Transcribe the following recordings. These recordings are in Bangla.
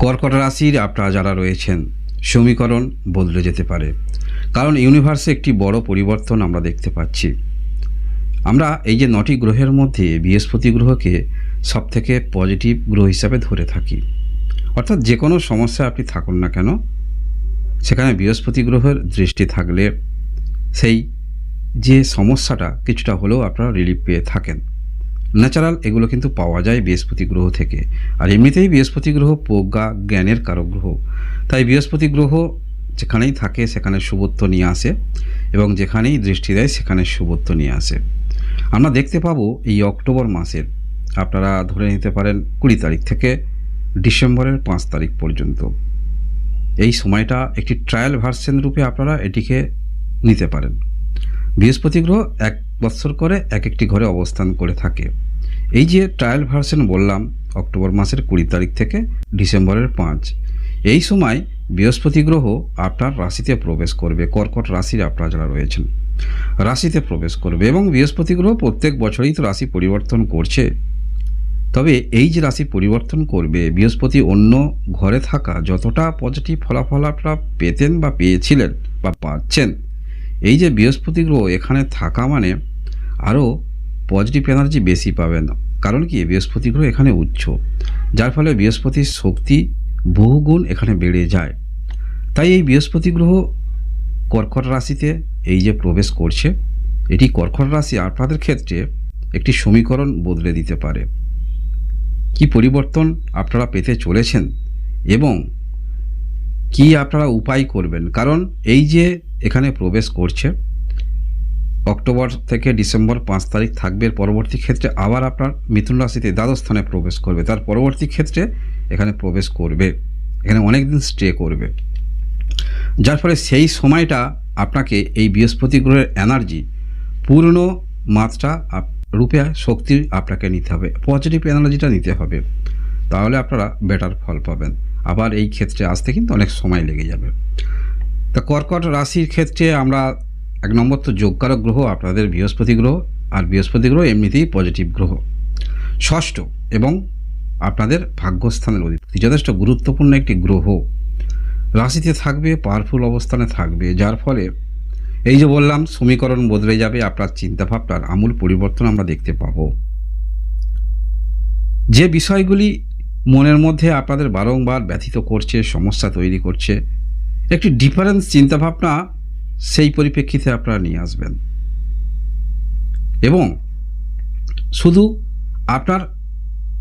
কর্কট রাশির আপনারা যারা রয়েছেন, সমীকরণ বদলে যেতে পারে। কারণ ইউনিভার্সে একটি বড় পরিবর্তন আমরা দেখতে পাচ্ছি। আমরা এই যে নটি গ্রহের মধ্যে বৃহস্পতি গ্রহকে সবথেকে পজিটিভ গ্রহ হিসাবে ধরে থাকি। অর্থাৎ যে কোনো সমস্যা আপনি থাকুন না কেন, সেখানে বৃহস্পতি গ্রহের দৃষ্টি থাকলে সেই যে সমস্যাটা কিছুটা হলেও আপনারা রিলিফ পেয়ে থাকেন। ন্যাচারাল এগুলো কিন্তু পাওয়া যায় বৃহস্পতি গ্রহ থেকে। আর এমনিতেই বৃহস্পতি গ্রহ প্রজ্ঞা, জ্ঞানের কারক গ্রহ। তাই বৃহস্পতি গ্রহ যেখানেই থাকে সেখানে শুভত্ব নিয়ে আসে এবং যেখানেই দৃষ্টি দেয় সেখানে শুভত্ব নিয়ে আসে। আমরা দেখতে পাবো এই অক্টোবর মাসের, আপনারা ধরে নিতে পারেন কুড়ি তারিখ থেকে ডিসেম্বরের পাঁচ তারিখ পর্যন্ত। এই সময়টা একটি ট্রায়াল ভার্সন রূপে আপনারা এটিকে নিতে পারেন। বৃহস্পতি গ্রহ এক বৎসর করে এক একটি ঘরে অবস্থান করে থাকে। এই যে ট্রায়াল ভার্সন বললাম, অক্টোবর মাসের কুড়ি তারিখ থেকে ডিসেম্বরের পাঁচ। এই সময় বৃহস্পতি গ্রহ আপনার রাশিতে প্রবেশ করবে, কর্কট রাশির আপনারা যারা রয়েছেন, রাশিতে প্রবেশ করবে এবং বৃহস্পতি গ্রহ প্রত্যেক বছরই তো রাশি পরিবর্তন করছে। তবে এই যে রাশি পরিবর্তন করবে, বৃহস্পতি অন্য ঘরে থাকা যতটা পজিটিভ ফলাফল আপনারা পেতেন বা পেয়েছিলেন বা পাচ্ছেন, এই যে বৃহস্পতি গ্রহ এখানে থাকা মানে আরও পজিটিভ এনার্জি বেশি পাবেন। কারণ কি? বৃহস্পতি গ্রহ এখানে উচ্চ। যার ফলে বৃহস্পতির শক্তি বহুগুণ এখানে বেড়ে যায়। তাই এই বৃহস্পতি গ্রহ কর্কট রাশিতে এই যে প্রবেশ করছে, এটি কর্কট রাশি আপনাদের ক্ষেত্রে একটি সমীকরণ বদলে দিতে পারে। কি পরিবর্তন আপনারা পেতে চলেছেন এবং কি আপনারা উপায় করবেন? কারণ এই যে এখানে প্রবেশ করছে অক্টোবর থেকে ডিসেম্বর পাঁচ তারিখ থাকবে। পরবর্তী ক্ষেত্রে আবার আপনার মিথুন রাশিতে দ্বাদশ স্থানে প্রবেশ করবে। তার পরবর্তী ক্ষেত্রে এখানে প্রবেশ করবে। এখানে অনেক দিন স্টে করবে। যার ফলে সেই সময়টা আপনাকে এই বৃহস্পতি গ্রহের এনার্জি পূর্ণ মাত্রা রূপে শক্তি আপনাকে নিতে হবে। পজিটিভ এনার্জিটা নিতে হবে। তাহলে আপনারা বেটার ফল পাবেন। আবার এই ক্ষেত্রে আসতে কিন্তু অনেক সময় লেগে যাবে। তা কর্কট রাশির ক্ষেত্রে আমরা এক নম্বর তো যোগকারক গ্রহ, আপনাদের বৃহস্পতি গ্রহ, আর বৃহস্পতি গ্রহ এমনিতেই পজিটিভ গ্রহ। ষষ্ঠ, এবং আপনাদের ভাগ্যস্থানের অধিপতি যথেষ্ট গুরুত্বপূর্ণ একটি গ্রহ। রাশিতে থাকবে পাওয়ারফুল অবস্থানে থাকবে, যার ফলে এই যে বললাম, সমীকরণ বদলে যাবে, আপনার চিন্তাভাবনার আমূল পরিবর্তন আমরা দেখতে পাবো। যে বিষয়গুলি মনের মধ্যে আপনাদের বারংবার ব্যথিত করছে, সমস্যা তৈরি করছে, একটি ডিফারেন্স চিন্তাভাবনা সেই পরিপ্রেক্ষিতে আপনারা নিয়ে আসবেন। এবং শুধু আপনার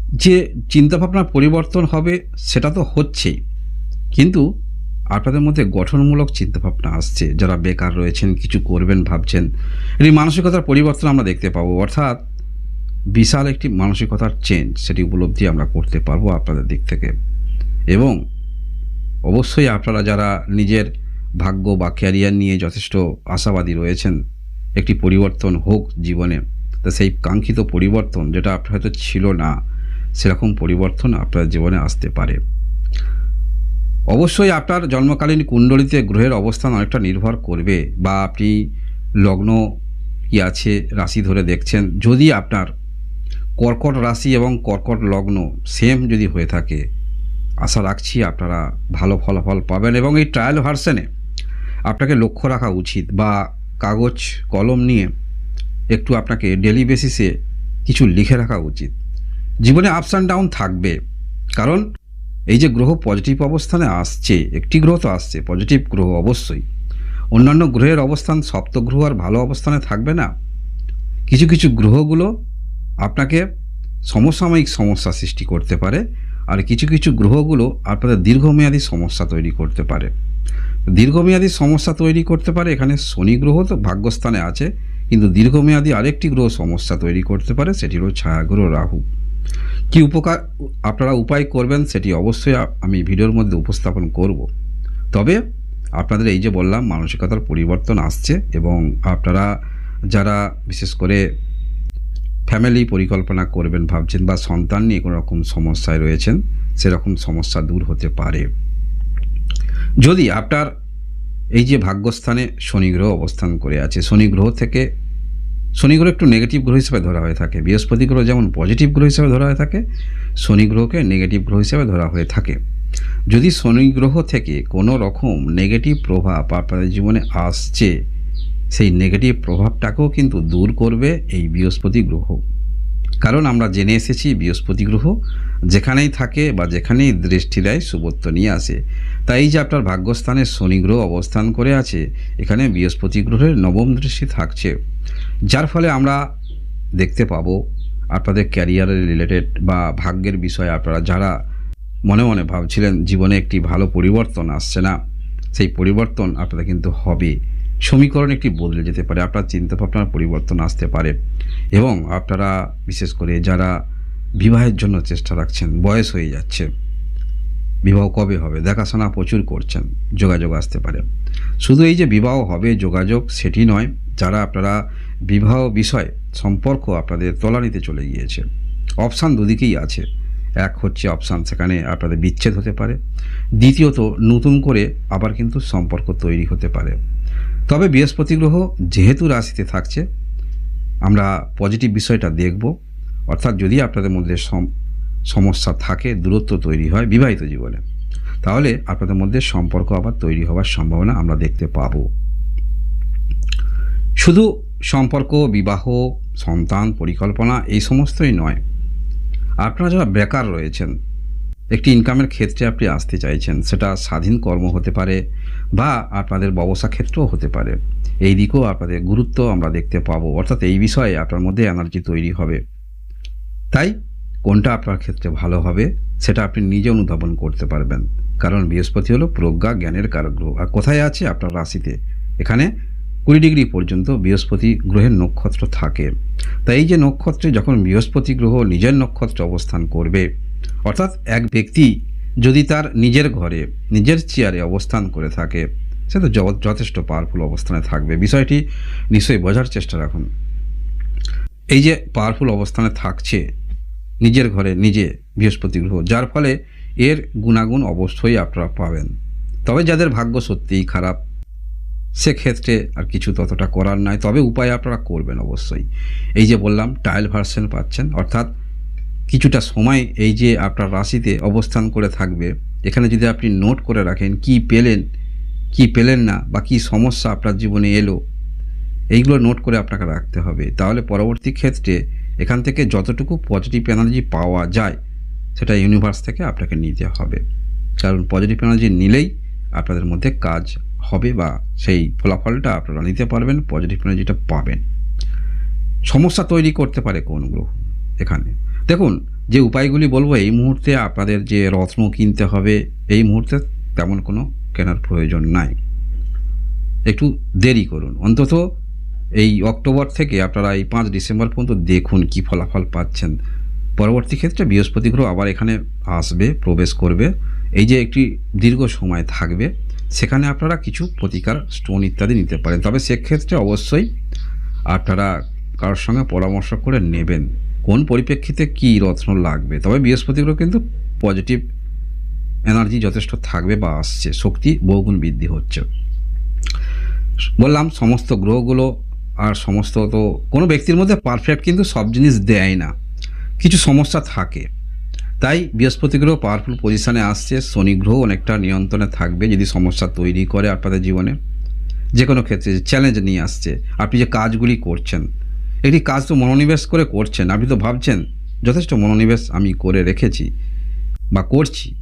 যে চিন্তাভাবনা পরিবর্তন হবে, সেটা তো হচ্ছেই। কিন্তু আপনাদের মধ্যে গঠনমূলক চিন্তাভাবনা আসছে। যারা বেকার রয়েছেন, কিছু করবেন, ভাবছেন এই মানসিকতার পরিবর্তন আমরা দেখতে পাবো। অর্থাৎ বিশাল একটি মানসিকতার চেঞ্জ সেটি উপলব্ধি আমরা করতে পারব আপনাদের দিক থেকে। এবং অবশ্যই আপনারা যারা নিজের ভাগ্য বা ক্যারিয়ার নিয়ে যথেষ্ট আশাবাদী রয়েছেন। একটি পরিবর্তন হোক জীবনে। তা সেই কাঙ্ক্ষিত পরিবর্তন যেটা আপনার হয়তো ছিল না, সেরকম পরিবর্তন আপনার জীবনে আসতে পারে। অবশ্যই আপনার জন্মকালীন কুণ্ডলিতে গ্রহের অবস্থান অনেকটা নির্ভর করবে বা আপনি লগ্ন কি আছে রাশি ধরে দেখছেন। যদি আপনার কর্কট রাশি এবং কর্কট লগ্ন সেম যদি হয়ে থাকে, আশা রাখছি আপনারা ভালো ফলাফল পাবেন এবং এই ট্রায়াল ভার্সনে আপনাকে লক্ষ্য রাখা উচিত বা কাগজ, কলম নিয়ে একটু আপনাকে ডেলি বেসিসে কিছু লিখে রাখা উচিত। জীবনে আপস অ্যান্ড ডাউন থাকবে, কারণ এই যে গ্রহ পজিটিভ অবস্থানে আসছে, একটি গ্রহ তো আসছে পজিটিভ গ্রহ অবশ্যই। অন্যান্য গ্রহের অবস্থান সপ্ত গ্রহ আর ভালো অবস্থানে থাকবে না। কিছু কিছু গ্রহগুলো আপনাকে সমসাময়িক সমস্যা সৃষ্টি করতে পারে, আর কিছু কিছু গ্রহগুলো আপনাদের দীর্ঘমেয়াদী সমস্যা তৈরি করতে পারে। দীর্ঘমেয়াদী সমস্যা তৈরি করতে পারে। এখানে শনি গ্রহ তো ভাগ্যস্থানে আছে, কিন্তু দীর্ঘমেয়াদী আরেকটি গ্রহ সমস্যা তৈরি করতে পারে, সেটি হলো ছায়াগ্রহ রাহু। কি উপকার, আপনারা উপায় করবেন সেটি অবশ্যই আমি ভিডিওর মধ্যে উপস্থাপন করব। তবে আপনাদের এই যে বললাম, মানসিকতার পরিবর্তন আসছে এবং আপনারা যারা বিশেষ করে ফ্যামিলি পরিকল্পনা করবেন, ভাবছেন বা সন্তান নিয়ে কোনো রকম সমস্যায় রয়েছেন, সেরকম সমস্যা দূর হতে পারে। যদি আপনার এই যে ভাগ্যস্থানে শনি গ্রহ অবস্থান করে আছে, শনি গ্রহ থেকে, শনি গ্রহ একটু নেগেটিভ গ্রহ হিসেবে ধরা হয়ে থাকে, বৃহস্পতি গ্রহ যেমন পজিটিভ গ্রহ হিসেবে ধরা হয়ে থাকে, শনি গ্রহকে নেগেটিভ গ্রহ হিসেবে ধরা হয়ে থাকে। যদি শনি গ্রহ থেকে কোনো রকম নেগেটিভ প্রভাব আপনাদের জীবনে আসছে, সেই নেগেটিভ প্রভাবটাকেও কিন্তু দূর করবে এই বৃহস্পতি গ্রহ। কারণ আমরা জেনে এসেছি বৃহস্পতি গ্রহ যেখানেই থাকে বা যেখানেই দৃষ্টি দেয় শুভত্ব নিয়ে আসে। তাই এই যে আপনার ভাগ্যস্থানে শনি গ্রহ অবস্থান করে আছে, এখানে বৃহস্পতি গ্রহের নবম দৃষ্টি থাকছে। যার ফলে আমরা দেখতে পাবো আপনাদের ক্যারিয়ারের রিলেটেড বা ভাগ্যের বিষয়ে আপনারা যারা মনে মনে ভাবছিলেন, জীবনে একটি ভালো পরিবর্তন আসছে না, সেই পরিবর্তন আপনাদের কিন্তু হবে। সমীকরণ একটি বদলে যেতে পারে, আপনার চিন্তাভাবনার পরিবর্তন আসতে পারে এবং আপনারা, বিশেষ করে যারা বিবাহের জন্য চেষ্টা রাখছেন, বয়স হয়ে যাচ্ছে, বিবাহ কবে হবে, দেখাশোনা প্রচুর করছেন, যোগাযোগ আসতে পারে। শুধু এই যে বিবাহ হবে, যোগাযোগ সেটি নয়, যারা আপনারা বিবাহ বিষয় সম্পর্ক আপনাদের তলানিতে চলে গিয়েছে, অপশান দুদিকেই আছে। এক হচ্ছে অপশান সেখানে আপনাদের বিচ্ছেদ হতে পারে, দ্বিতীয়ত নতুন করে আবার কিন্তু সম্পর্ক তৈরি হতে পারে। তবে বৃহস্পতি গ্রহ যেহেতু রাশিতে থাকছে, আমরা পজিটিভ বিষয়টা দেখব। অর্থাৎ যদি আপনাদের মধ্যে সম- সমস্যা থাকে, দূরত্ব তৈরি হয় বিবাহিত জীবনে, তাহলে আপনাদের মধ্যে সম্পর্ক আবার তৈরি হওয়ার সম্ভাবনা আমরা দেখতে পাব। শুধু সম্পর্ক, বিবাহ, সন্তান, পরিকল্পনা এই সমস্তই নয়। আপনারা যারা বেকার রয়েছেন একটি ইনকামের ক্ষেত্রে আপনি আসতে চাইছেন, সেটা স্বাধীন কর্ম হতে পারে বা আপনাদের ব্যবসা ক্ষেত্রেও হতে পারে। এই দিকেও আপনাদের গুরুত্ব আমরা দেখতে পাবো। অর্থাৎ এই বিষয়ে আপনার মধ্যে এনার্জি তৈরি হবে। তাই কোনটা আপনার ক্ষেত্রে ভালো হবে, সেটা আপনি নিজে অনুধাবন করতে পারবেন। কারণ বৃহস্পতি হলো প্রজ্ঞা, জ্ঞানের কারক গ্রহ। আর কোথায় আছে আপনার রাশিতে? এখানে কুড়ি ডিগ্রি পর্যন্ত বৃহস্পতি গ্রহের নক্ষত্র থাকে। তাই এই যে নক্ষত্রে যখন বৃহস্পতি গ্রহ নিজের নক্ষত্রে অবস্থান করবে অর্থাৎ এক ব্যক্তি যদি তার নিজের ঘরে, নিজের চেয়ারে অবস্থান করে থাকে, সে তো যথেষ্ট পাওয়ারফুল অবস্থানে থাকবে। বিষয়টি নিশ্চয়ই বোঝার চেষ্টা রাখুন। এই যে পাওয়ারফুল অবস্থানে থাকছে, নিজের ঘরে, নিজে বৃহস্পতি গ্রহ, যার ফলে এর গুণাগুণ অবশ্যই আপনারা পাবেন। তবে যাদের ভাগ্য সত্যিই খারাপ, সেক্ষেত্রে আর কিছু ততটা করার নাই। তবে উপায় আপনারা করবেন অবশ্যই। এই যে বললাম টাইল ভার্সন পাচ্ছেন, অর্থাৎ কিছুটা সময় এই যে আপনার রাশিতে অবস্থান করে থাকবে, এখানে যদি আপনি নোট করে রাখেন কি পেলেন কি পেলেন না বা কি সমস্যা আপনার জীবনে এলো, এইগুলো নোট করে আপনাকে রাখতে হবে। তাহলে পরবর্তী ক্ষেত্রে এখান থেকে যতটুকু পজিটিভ এনার্জি পাওয়া যায়, সেটা ইউনিভার্স থেকে আপনাকে নিতে হবে। কারণ পজিটিভ এনার্জি নিলেই আপনাদের মধ্যে কাজ হবে বা সেই ফলাফলটা আপনারা নিতে পারবেন পজিটিভ এনার্জিটা পাবেন। সমস্যা তৈরি করতে পারে কোন গ্রহ এখানে? দেখুন, যে উপায়গুলি বলব, এই মুহূর্তে আপনাদের যে রত্ন কিনতে হবে, এই মুহূর্তে তেমন কোনো কেনার প্রয়োজন নাই। একটু দেরি করুন। অন্তত এই অক্টোবর থেকে আপনারা এই পাঁচ ডিসেম্বর পর্যন্ত দেখুন কি ফলাফল পাচ্ছেন। পরবর্তী ক্ষেত্রে বৃহস্পতি গ্রহ আবার এখানে আসবে, প্রবেশ করবে। এই যে একটি দীর্ঘ সময় থাকবে, সেখানে আপনারা কিছু প্রতিকার স্টোন ইত্যাদি নিতে পারেন। তবে সেক্ষেত্রে অবশ্যই আপনারা কারোর সঙ্গে পরামর্শ করে নেবেন। কোন পরিপ্রেক্ষিতে কী রত্ন লাগবে? তবে বৃহস্পতি গ্রহ কিন্তু পজিটিভ এনার্জি যথেষ্ট থাকবে বা আসছে। শক্তি বহুগুণ বৃদ্ধি হচ্ছে। বললাম, সমস্ত গ্রহগুলো আর সমস্ত তো কোনো ব্যক্তির মধ্যে পারফেক্ট কিন্তু সব জিনিস দেয় না। কিছু সমস্যা থাকে। তাই বৃহস্পতি গ্রহ পাওয়ারফুল পজিশনে আসছে। শনি গ্রহ অনেকটা নিয়ন্ত্রণে থাকবে যদি সমস্যা তৈরি করে আপনাদের জীবনে। যে কোনো ক্ষেত্রে চ্যালেঞ্জ নিয়ে আসছে। আপনি যে কাজগুলি করছেন একটি কাজ তো মনোনিবেশ করে করছেন। আপনি তো ভাবছেন, যথেষ্ট মনোনিবেশ আমি করে রেখেছি বা করছি।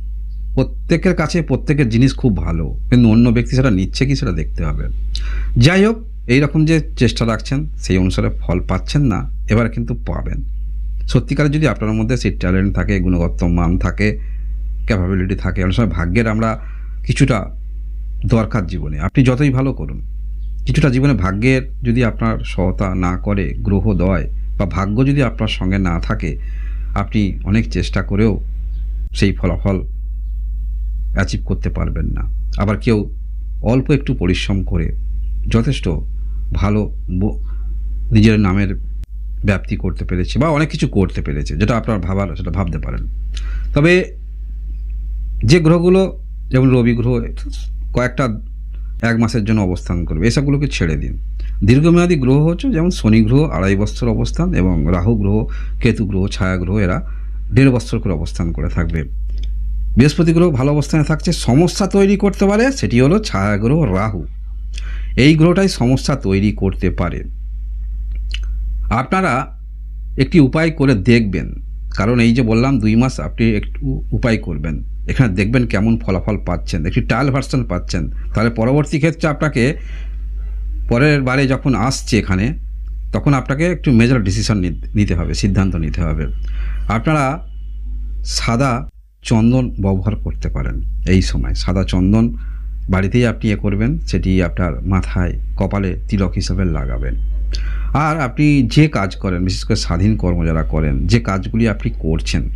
প্রত্যেকের কাছে প্রত্যেকের জিনিস খুব ভালো, কিন্তু অন্য ব্যক্তি সেটা নিচ্ছে কি সেটা দেখতে হবে। যাই হোক, এইরকম যে চেষ্টা রাখছেন, সেই অনুসারে ফল পাচ্ছেন না, এবার কিন্তু পাবেন। সত্যিকারে যদি আপনার মধ্যে সেই ট্যালেন্ট থাকে, গুণগত মান থাকে ক্যাপাবিলিটি থাকে, অনেক সময় ভাগ্যের আমরা কিছুটা দরকার জীবনে। আপনি যতই ভালো করুন কিছুটা জীবনে ভাগ্যের যদি আপনার সহতা না করে, গ্রহ দয় বা ভাগ্য যদি আপনার সঙ্গে না থাকে, আপনি অনেক চেষ্টা করেও সেই ফলাফল অ্যাচিভ করতে পারবেন না। আবার কেউ অল্প একটু পরিশ্রম করে যথেষ্ট ভালো নিজের নামের ব্যাপ্তি করতে পেরেছে বা অনেক কিছু করতে পেরেছে, যেটা আপনার ভাবার, সেটা ভাবতে পারেন। তবে যে গ্রহগুলো, যেমন রবি গ্রহ, কয়েকটা এক মাসের জন্য অবস্থান করবে। এসবগুলোকে ছেড়ে দিন। দীর্ঘমেয়াদী গ্রহ হচ্ছে যেমন শনি গ্রহ, আড়াই বছর অবস্থান এবং রাহু গ্রহ, কেতু গ্রহ, ছায়া গ্রহ, এরা দেড় বছর করে অবস্থান করে থাকবে। বৃহস্পতি গ্রহ ভালো অবস্থানে থাকছে, সমস্যা তৈরি করতে পারে, সেটি হলো ছায়া গ্রহ, রাহু। এই গ্রহটাই সমস্যা তৈরি করতে পারে। আপনারা একটি উপায় করে দেখবেন। কারণ এই যে বললাম, দুই মাস আপনি একটু উপায় করবেন। এখানে দেখবেন কেমন ফলাফল পাচ্ছেন। একটি ট্রায়াল ভার্সন পাচ্ছেন। তাহলে পরবর্তী ক্ষেত্রে আপনাকে পরের বারে যখন আসছে এখানে, তখন আপনাকে একটু মেজর ডিসিশন নিতে হবে, সিদ্ধান্ত নিতে হবে। আপনারা সাদা চন্দন ব্যবহার করতে পারেন এই সময়। সাদা চন্দন বাড়িতেই আপনি এ করবেন, সেটি আপনার মাথায়, কপালে তিলক হিসাবে লাগাবেন। আর আপনি যে কাজ করেন, বিশেষ করে স্বাধীন কর্ম যারা করেন, যে কাজগুলি আপনি করছেন,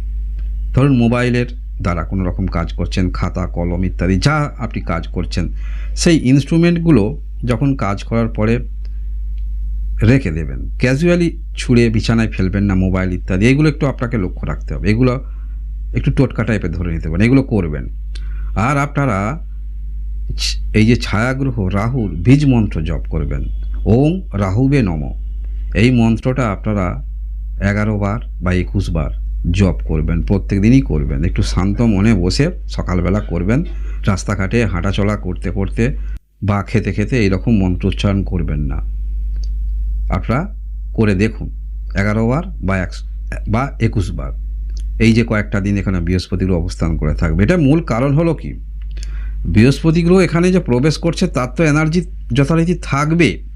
ধরুন মোবাইলের দ্বারা কোনো রকম কাজ করছেন, খাতা, কলম ইত্যাদি, যা আপনি কাজ করছেন, সেই ইনস্ট্রুমেন্টগুলো যখন কাজ করার পরে রেখে দেবেন, ক্যাজুয়ালি ছুঁড়ে বিছানায় ফেলবেন না মোবাইল ইত্যাদি, এগুলো একটু আপনাকে লক্ষ্য রাখতে হবে, এগুলো একটু টোটকা টাইপের ধরে নিতে পারেন, এগুলো করবেন। আর আপনারা এই যে ছায়াগ্রহ, রাহুর বীজ মন্ত্র জপ করবেন, ওম রাহুবে নম। এই মন্ত্রটা আপনারা এগারো বার বা একুশ বার জপ করবেন প্রত্যেক দিনই করবেন। একটু শান্ত মনে বসে সকালবেলা করবেন, রাস্তাঘাটে হাঁটাচলা করতে করতে বা খেতে খেতে এইরকম মন্ত্র উচ্চারণ করবেন না। আপনারা করে দেখুন, এগারো বার বা একশো বা একুশ বার। এই যে কয়েকটা দিন এখানে বৃহস্পতি গ্রহ অবস্থান করে থাকবে, এটা মূল কারণ হলো কি? বৃহস্পতি গ্রহ এখানে যে প্রবেশ করছে, তার তো এনার্জি যথারীতি থাকবে।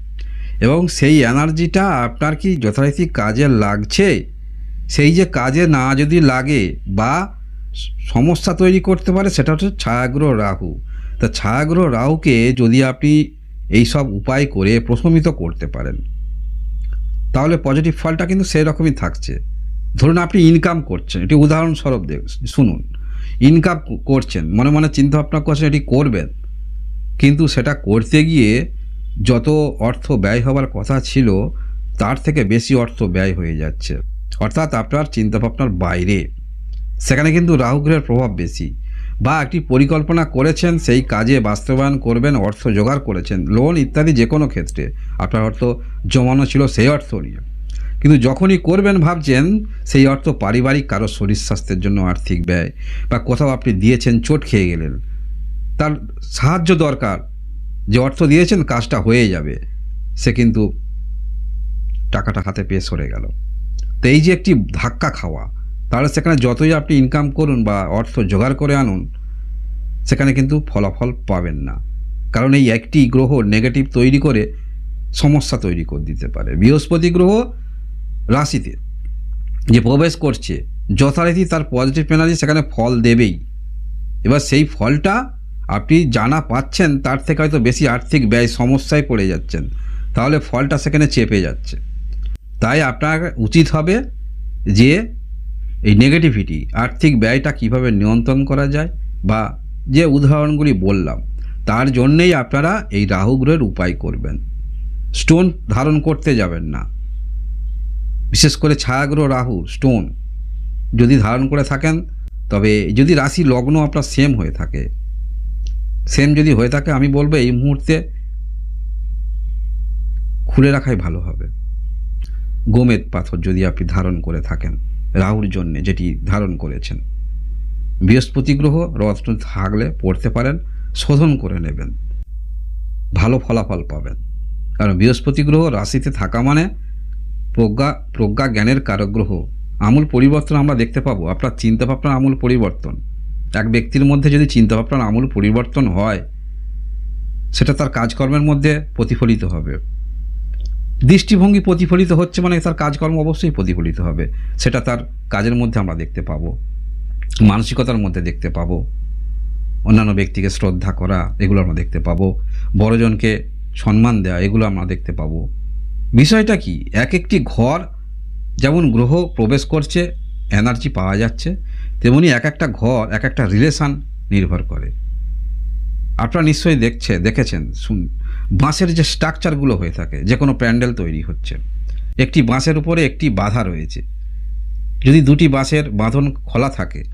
এবং সেই এনার্জিটা আপনার কি যথারীতি কাজে লাগছে? সেই যে কাজে না যদি লাগে বা সমস্যা তৈরি করতে পারে, সেটা হচ্ছে ছায়াগ্রহ রাহু। তা ছায়াগ্রহ রাহুকে যদি আপনি এই সব উপায় করে প্রশমিত করতে পারেন, তাহলে পজিটিভ ফলটা কিন্তু সেই রকমই থাকছে। ধরুন আপনি ইনকাম করছেন এটি উদাহরণস্বরূপ শুনুন। ইনকাম করছেন, মনে মনে চিন্তা ভাবনা করছেন এটি করবেন, কিন্তু সেটা করতে গিয়ে যত অর্থ ব্যয় হওয়ার কথা ছিল, তার থেকে বেশি অর্থ ব্যয় হয়ে যাচ্ছে। অর্থাৎ আপনার চিন্তাভাবনার বাইরে। সেখানে কিন্তু রাহু গ্রহের প্রভাব বেশি। বা একটি পরিকল্পনা করেছেন, সেই কাজে বাস্তবায়ন করবেন, অর্থ জোগাড় করেছেন, লোন ইত্যাদি যে কোনো ক্ষেত্রে। আপনার অর্থ জমানো ছিল সেই অর্থ নিয়ে। কিন্তু যখনই করবেন ভাবছেন, সেই অর্থ পারিবারিক, কারও শরীর স্বাস্থ্যের জন্য আর্থিক ব্যয়, বা কোথাও আপনি দিয়েছেন, চোট খেয়ে গেলেন। তার সাহায্য দরকার। যে অর্থ দিয়েছেন, কাজটা হয়ে যাবে। সে কিন্তু টাকাটা হাতে পেয়ে সরে গেল। তো এই যে একটি ধাক্কা খাওয়া, তাহলে সেখানে যতই আপনি ইনকাম করুন বা অর্থ জোগাড় করে আনুন, সেখানে কিন্তু ফলাফল পাবেন না। কারণ এই একটি গ্রহ নেগেটিভ তৈরি করে সমস্যা তৈরি করে দিতে পারে। বৃহস্পতি গ্রহ রাশিতে যে প্রবেশ করছে, যথারীতি তার পজিটিভ এনার্জি সেখানে ফল দেবেই। এবার সেই ফলটা আপনি জানা পাচ্ছেন, তার থেকে হয়তো বেশি আর্থিক ব্যয় সমস্যায় পড়ে যাচ্ছেন। তাহলে ফলটা সেখানে চেপে যাচ্ছে। তাই আপনার উচিত হবে যে এই নেগেটিভিটি আর্থিক ব্যয়টা কীভাবে নিয়ন্ত্রণ করা যায় বা যে উদাহরণগুলি বললাম, তার জন্যেই আপনারা এই রাহু গ্রহের উপায় করবেন। স্টোন ধারণ করতে যাবেন না। বিশেষ করে ছায়াগ্রহ রাহু স্টোন যদি ধারণ করে থাকেন, তবে যদি রাশি লগ্ন আপনার সেম হয়ে থাকে সেম যদি হয়ে থাকে, আমি বলব এই মুহূর্তে খুলে রাখাই ভালো হবে। গোমেদ পাথর যদি আপনি ধারণ করে থাকেন, রাহুর জন্যে যেটি ধারণ করেছেন, বৃহস্পতি গ্রহ রত্ন থাকলে পড়তে পারেন, শোধন করে নেবেন, ভালো ফলাফল পাবেন। কারণ বৃহস্পতি গ্রহ রাশিতে থাকা মানে প্রজ্ঞা প্রজ্ঞা জ্ঞানের কারক গ্রহ। আমূল পরিবর্তন আমরা দেখতে পাবো। আপনার চিন্তাভাবনার আমূল পরিবর্তন। এক ব্যক্তির মধ্যে যদি চিন্তাভাবনার আমূল পরিবর্তন হয়, সেটা তার কাজকর্মের মধ্যে প্রতিফলিত হবে। দৃষ্টিভঙ্গি প্রতিফলিত হচ্ছে মানে তার কাজকর্ম অবশ্যই প্রতিফলিত হবে। সেটা তার কাজের মধ্যে আমরা দেখতে পাবো, মানসিকতার মধ্যে দেখতে পাবো, অন্যান্য ব্যক্তিকে শ্রদ্ধা করা, এগুলো আমরা দেখতে পাবো, বড়জনকে সম্মান দেওয়া এগুলো আমরা দেখতে পাবো। বিষয়টা কি? এক একটি ঘর যেমন গ্রহ প্রবেশ করছে এনার্জি পাওয়া যাচ্ছে, তেমনি এক একটা ঘর, এক একটা রিলেশান নির্ভর করে। আপনারা নিশ্চয়ই দেখছে, দেখেছেন, শুন, বাঁশের যে স্ট্রাকচারগুলো হয়ে থাকে, যে কোনো প্যান্ডেল তৈরি হচ্ছে। একটি বাঁশের উপরে একটি বাধা রয়েছে। যদি দুটি বাঁশের বাঁধন খোলা থাকে,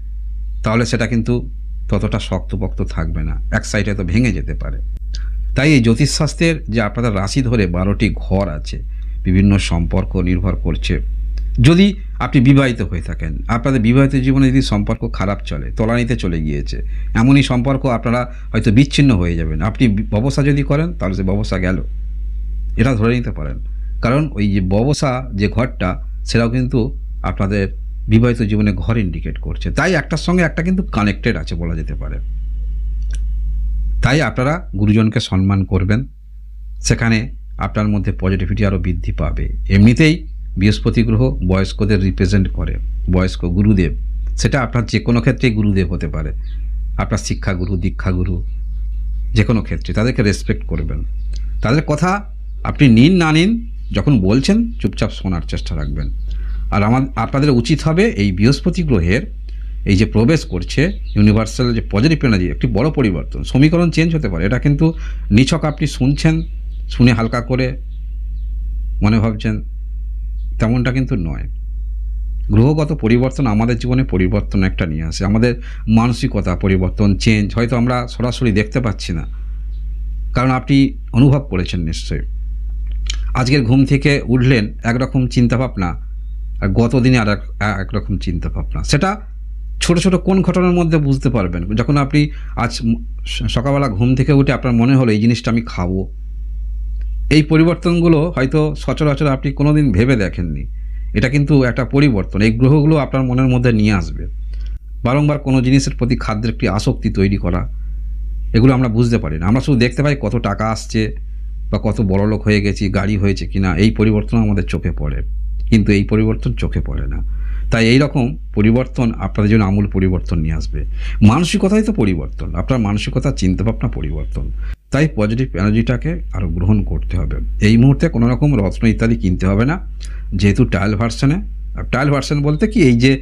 তাহলে সেটা কিন্তু ততটা শক্তপোক্ত থাকবে না, এক সাইডে তো ভেঙে যেতে পারে। তাই এই জ্যোতিষশাস্ত্রের যে আপনাদের রাশি ধরে বারোটি ঘর আছে, বিভিন্ন সম্পর্ক নির্ভর করছে। যদি আপনি বিবাহিত হয়ে থাকেন। আপনাদের বিবাহিত জীবনে যদি সম্পর্ক খারাপ চলে, তলানিতে চলে গিয়েছে, এমনই সম্পর্ক আপনারা হয়তো বিচ্ছিন্ন হয়ে যাবেন। আপনি ব্যবসা যদি করেন, তাহলে সে ব্যবসা গেল। এটা ধরে নিতে পারেন। কারণ ওই যে ব্যবসা, যে ঘরটা, সেটাও কিন্তু আপনাদের বিবাহিত জীবনে ঘর ইন্ডিকেট করছে। তাই একটার সঙ্গে একটা কিন্তু কানেক্টেড আছে বলা যেতে পারে। তাই আপনারা গুরুজনকে সম্মান করবেন। সেখানে আপনার মধ্যে পজিটিভিটি আরও বৃদ্ধি পাবে। এমনিতেই বৃহস্পতি গ্রহ বয়স্কদের রিপ্রেজেন্ট করে, বয়স্ক গুরুদেব। সেটা আপনার যে কোনো ক্ষেত্রেই গুরুদেব হতে পারে। আপনার শিক্ষাগুরু, দীক্ষাগুরু যে কোনো ক্ষেত্রে তাদেরকে রেসপেক্ট করবেন। তাদের কথা আপনি নিন, না নিন, যখন বলছেন চুপচাপ শোনার চেষ্টা রাখবেন। আর আমার, আপনাদের উচিত হবে এই বৃহস্পতি গ্রহের এই যে প্রবেশ করছে ইউনিভার্সাল যে পজিটিভ এনার্জি একটি বড় পরিবর্তন। সমীকরণ চেঞ্জ হতে পারে। এটা কিন্তু নিছক আপনি শুনছেন, শুনে হালকা করে মনে ভাবছেন তেমনটা কিন্তু নয়। গ্রহগত পরিবর্তন আমাদের জীবনে পরিবর্তন একটা নিয়ে আসে। আমাদের মানসিকতা পরিবর্তন চেঞ্জ হয়তো আমরা সরাসরি দেখতে পাচ্ছি না। কারণ আপনি অনুভব করেছেন নিশ্চয়ই। আজকের ঘুম থেকে উঠলেন, একরকম চিন্তাভাবনা, আর গত দিনে আর এক, একরকম চিন্তাভাবনা। সেটা ছোট ছোট কোন ঘটনার মধ্যে বুঝতে পারবেন? যখন আপনি আজ সকালবেলা ঘুম থেকে উঠে আপনার মনে হলো, এই জিনিসটা আমি খাব। এই পরিবর্তনগুলো হয়তো সচরাচর আপনি কোনোদিন ভেবে দেখেননি। এটা কিন্তু একটা পরিবর্তন। এই গ্রহগুলো আপনার মনের মধ্যে নিয়ে আসবে। বারংবার কোনো জিনিসের প্রতি খাদ্যের একটি আসক্তি তৈরি করা, এগুলো আমরা বুঝতে পারি না। আমরা শুধু দেখতে পাই কত টাকা আসছে বা কত বড় লোক হয়ে গেছি, গাড়ি হয়েছে কিনা। এই পরিবর্তন আমাদের চোখে পড়ে। কিন্তু এই পরিবর্তন চোখে পড়ে না। তাই এই রকম পরিবর্তন আপনাদের জন্য আমূল পরিবর্তন নিয়ে আসবে। মানসিকতাই তো পরিবর্তন। আপনার মানসিকতা, চিন্তাভাবনা পরিবর্তন। তাই পজিটিভ এনার্জিটাকে আরও গ্রহণ করতে হবে। এই মুহূর্তে কোনো রকম রত্ন ইত্যাদি কিনতে হবে না, যেহেতু ট্রায়াল ভার্সনে ট্রায়াল ভার্সন বলতে কি, এই যে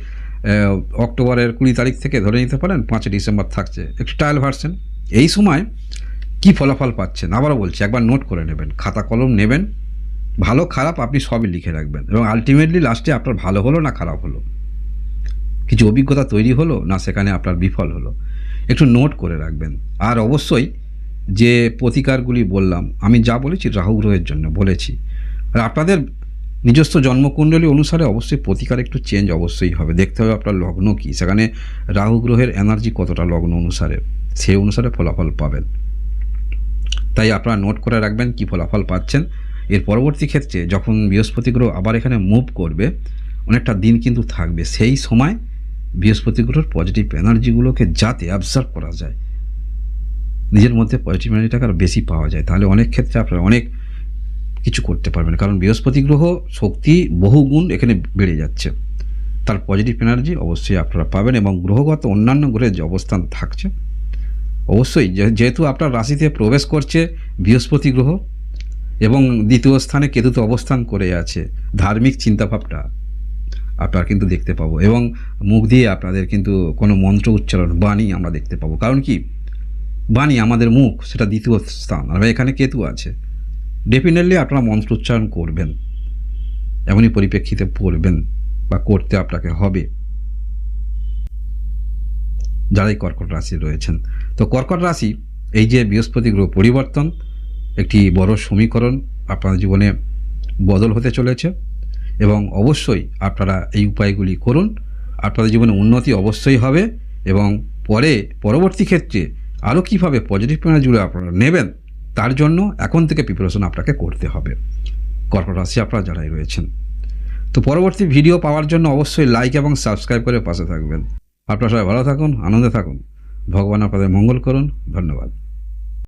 অক্টোবরের কুড়ি তারিখ থেকে ধরে নিতে পারেন, পাঁচই ডিসেম্বর থাকছে। একটি ট্রায়াল ভার্সন এই সময় কি ফলাফল পাচ্ছেন? আবারও বলছি, একবার নোট করে নেবেন। খাতা কলম নেবেন। ভালো, খারাপ আপনি সবই লিখে রাখবেন। এবং আলটিমেটলি লাস্টে আপনার ভালো হলো না খারাপ হলো? কিছু অভিজ্ঞতা তৈরি হলো না সেখানে আপনার বিফল হলো? একটু নোট করে রাখবেন। আর অবশ্যই যে প্রতিকারগুলি বললাম, আমি যা বলেছি রাহু গ্রহের জন্য বলেছি। আর আপনাদের নিজস্ব জন্মকুণ্ডলী অনুসারে অবশ্যই প্রতিকার একটু চেঞ্জ অবশ্যই হবে। দেখতে হবে আপনার লগ্ন কী। সেখানে রাহু গ্রহের এনার্জি কতটা লগ্ন অনুসারে, সেই অনুসারে ফলাফল পাবেন। তাই আপনারা নোট করে রাখবেন কি ফলাফল পাচ্ছেন। এর পরবর্তী ক্ষেত্রে যখন বৃহস্পতি গ্রহ আবার এখানে মুভ করবে, অনেকটা দিন কিন্তু থাকবে। সেই সময় বৃহস্পতি গ্রহের পজিটিভ এনার্জিগুলোকে যাতে অবজার্ভ করা যায়। নিজের মধ্যে পজিটিভ এনার্জিটাকে আরও বেশি পাওয়া যায়, তাহলে অনেক ক্ষেত্রে আপনারা অনেক কিছু করতে পারবেন। কারণ বৃহস্পতি গ্রহ শক্তি বহুগুণ এখানে বেড়ে যাচ্ছে। তার পজিটিভ এনার্জি অবশ্যই আপনারা পাবেন এবং গ্রহগত অন্যান্য গ্রহের যে অবস্থান থাকছে, অবশ্যই যেহেতু আপনার রাশিতে প্রবেশ করছে বৃহস্পতি গ্রহ এবং দ্বিতীয় স্থানে কেতুতে অবস্থান করে আছে, ধার্মিক চিন্তাভাবনা আপনারা কিন্তু দেখতে পাবো এবং মুখ দিয়ে আপনাদের কিন্তু কোনো মন্ত্র উচ্চারণ বাণী আমরা দেখতে পাবো। কারণ কি? বাণী আমাদের মুখ, সেটা দ্বিতীয় স্থান। আর এখানে কেতু আছে। ডেফিনেটলি আপনারা মন্ত্র উচ্চারণ করবেন। এমনই পরিপ্রেক্ষিতে পড়বেন বা করতে আপনাকে হবে। যারাই কর্কট রাশি রয়েছেন। তো কর্কট রাশি, এই যে বৃহস্পতি গ্রহ পরিবর্তন, একটি বড় সমীকরণ আপনার জীবনে বদল হতে চলেছে এবং অবশ্যই আপনারা এই উপায়গুলি করুন। আপনাদের জীবনে উন্নতি অবশ্যই হবে এবং পরে, পরবর্তী ক্ষেত্রে আরও কীভাবে পজিটিভ জুড়ে আপনারা নেবেন, তার জন্য এখন থেকে প্রিপারেশন আপনাকে করতে হবে। কর্কট রাশি আপনারা যারাই রয়েছেন। তো পরবর্তী ভিডিও পাওয়ার জন্য অবশ্যই লাইক এবং সাবস্ক্রাইব করে পাশে থাকবেন। আপনারা সবাই ভালো থাকুন, আনন্দে থাকুন। ভগবান আপনাদের মঙ্গল করুন। ধন্যবাদ।